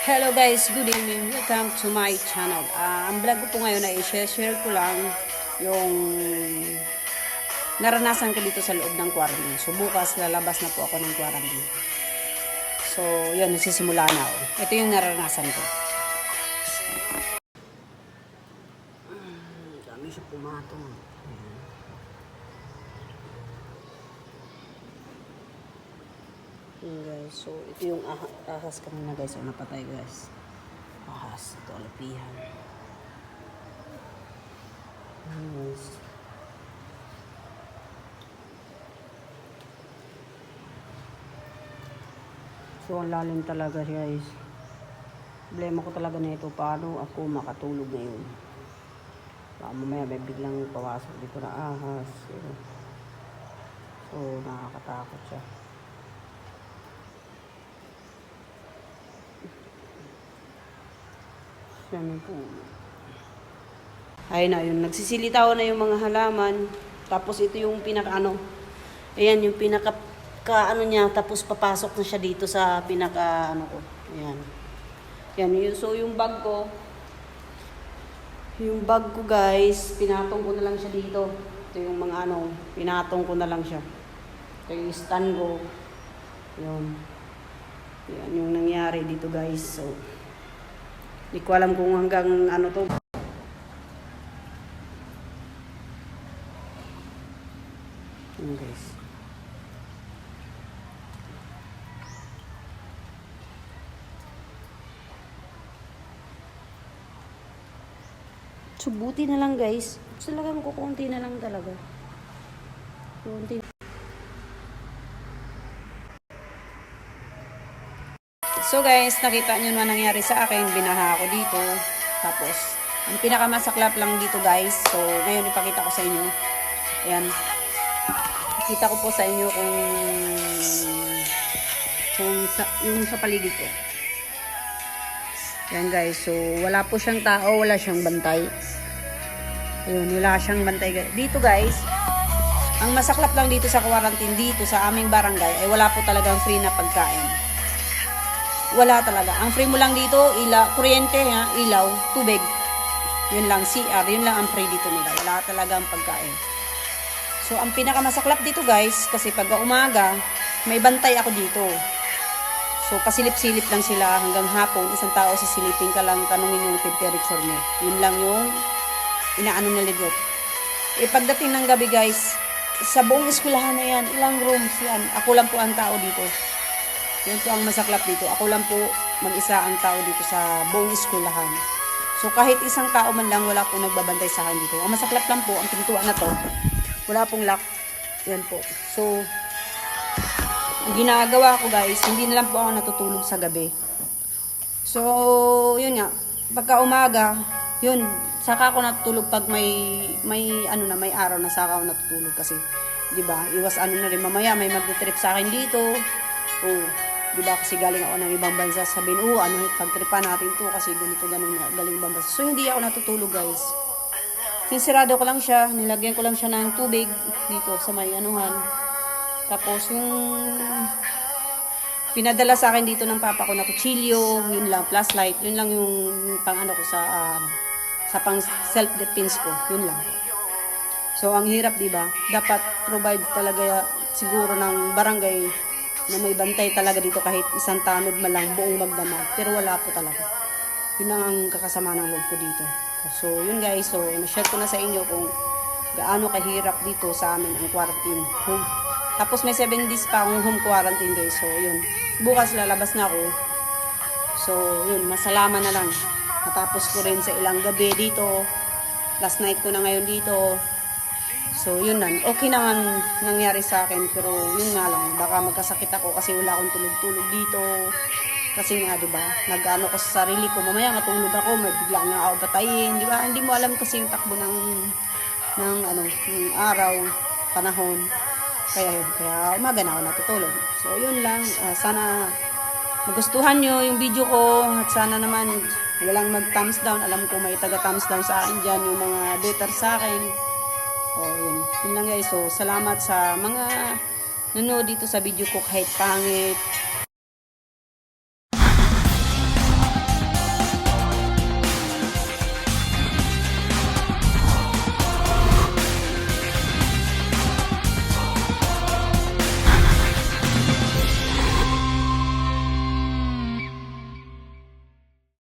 Hello guys, good evening. Welcome to my channel. Ah, ang vlog ko po ngayon ay i-share ko lang yung naranasan ko dito sa loob ng quarantine. So bukas lalabas na po ako ng quarantine. So yun, nagsisimula na ako. Ito yung naranasan ko. Mm, Dami siya pumatong. Yun guys, so ito yung aha- ahas kanina guys, so napatay guys. Ahas, ito alapihan. Yun guys. So ang lalim talaga guys. Problema ko talaga na ito, paano ako makatulog ngayon. Baka mamaya may biglang pawasok dito na ahas. So nakakatakot siya. Swimming pool. Ayun na, yun. Nagsisilitaw na yung mga halaman. Tapos ito yung pinaka ano. Ayan, yung pinaka ka, ano niya. Tapos papasok na siya dito sa pinaka ano ko. Ayan. Yan, yun. So yung bag ko. Yung bag ko guys, pinatong ko na lang siya dito. Ito yung mga ano, pinatong ko na lang siya. Ito yung stand ko. Yun. Yan yung nangyari dito guys. So, hindi ko alam kung hanggang ano to. Yun guys. So, buti na lang guys. Talagang kukunti na lang talaga. Kukunti. So guys, nakita nyo na nangyari sa akin. Binaha ako dito. Tapos, ang pinakamasaklap lang dito guys. So, ngayon ipakita ko sa inyo. Ayan. Kita ko po sa inyo kung kung sa, yung sa paligid ko. Ayan guys. So, wala po siyang tao. Wala siyang bantay. Ayun, wala siyang bantay. Dito guys, ang masaklap lang dito sa quarantine dito sa aming barangay ay wala po talagang free na pagkain. Wala talaga. Ang free mo lang dito, ila, kuryente, ha, ilaw, tubig. Yun lang, CR. Yun lang ang free dito nila. Wala talaga ang pagkain. So, ang pinakamasaklap dito guys, kasi pag umaga, may bantay ako dito. So, pasilip-silip lang sila hanggang hapon. Isang tao sisilipin ka lang, tanungin yung temperature mo. Yun lang yung inaano nila dito. Eh, pagdating ng gabi guys, sa buong eskwelahan na yan, ilang rooms yan. Ako lang po ang tao dito. Yun po ang masaklap dito. Ako lang po mag-isa ang tao dito sa buong eskwelahan. So kahit isang tao man lang, wala po nagbabantay sa akin dito. Ang masaklap lang po, ang pintuan na to, wala pong lock. Yan po. So, ang ginagawa ko guys, hindi na lang po ako natutulog sa gabi. So, yun nga, pagka umaga, yun, saka ako natutulog pag may, may, ano na, may araw na saka ako natutulog kasi, di ba, iwas ano na rin, mamaya may magte-trip sa akin dito, oh, di kasi galing ako ng ibang bansa, sabihin, oh, ano, pagtripan natin to, kasi ganito, ganun, galing ibang bansa. So, hindi ako natutulog, guys. Sinsirado ko lang siya, nilagyan ko lang siya ng tubig dito sa may anuhan. Tapos, yung pinadala sa akin dito ng papa ko na kutsilyo, yun lang, flashlight, yun lang yung pang ano ko sa, ah, sa pang self-defense ko, yun lang. So, ang hirap, di ba? Dapat provide talaga siguro ng barangay na may bantay talaga dito kahit isang tanod man lang buong magdamag. Pero wala po talaga. Yun ang kakasama ng loob ko dito. So, yun guys. So, na-share ko na sa inyo kung gaano kahirap dito sa amin ang quarantine home. Tapos may 7 days pa akong home quarantine guys. So, yun. Bukas lalabas na ako. So, yun. Masalaman na lang. Natapos ko rin sa ilang gabi dito. Last night ko na ngayon dito. So, yun nan. Okay naman nangyari sa akin. Pero, yun nga lang. Baka magkasakit ako kasi wala akong tulog-tulog dito. Kasi nga, di ba, nag-ano ko sa sarili ko. Mamaya matulog ako, may bigla nga ako patayin. Di ba? Hindi mo alam kasi yung takbo ng, ng ano, ng araw, panahon. Kaya yun. Kaya umaga na ako natutulog. So, yun lang. Ah, sana magustuhan nyo yung video ko. At sana naman walang mag-thumbs down. Alam ko may taga-thumbs down sa akin dyan. Yung mga better sa akin. O, yun. Yun lang guys. So, salamat sa mga nanood dito sa video ko kahit pangit.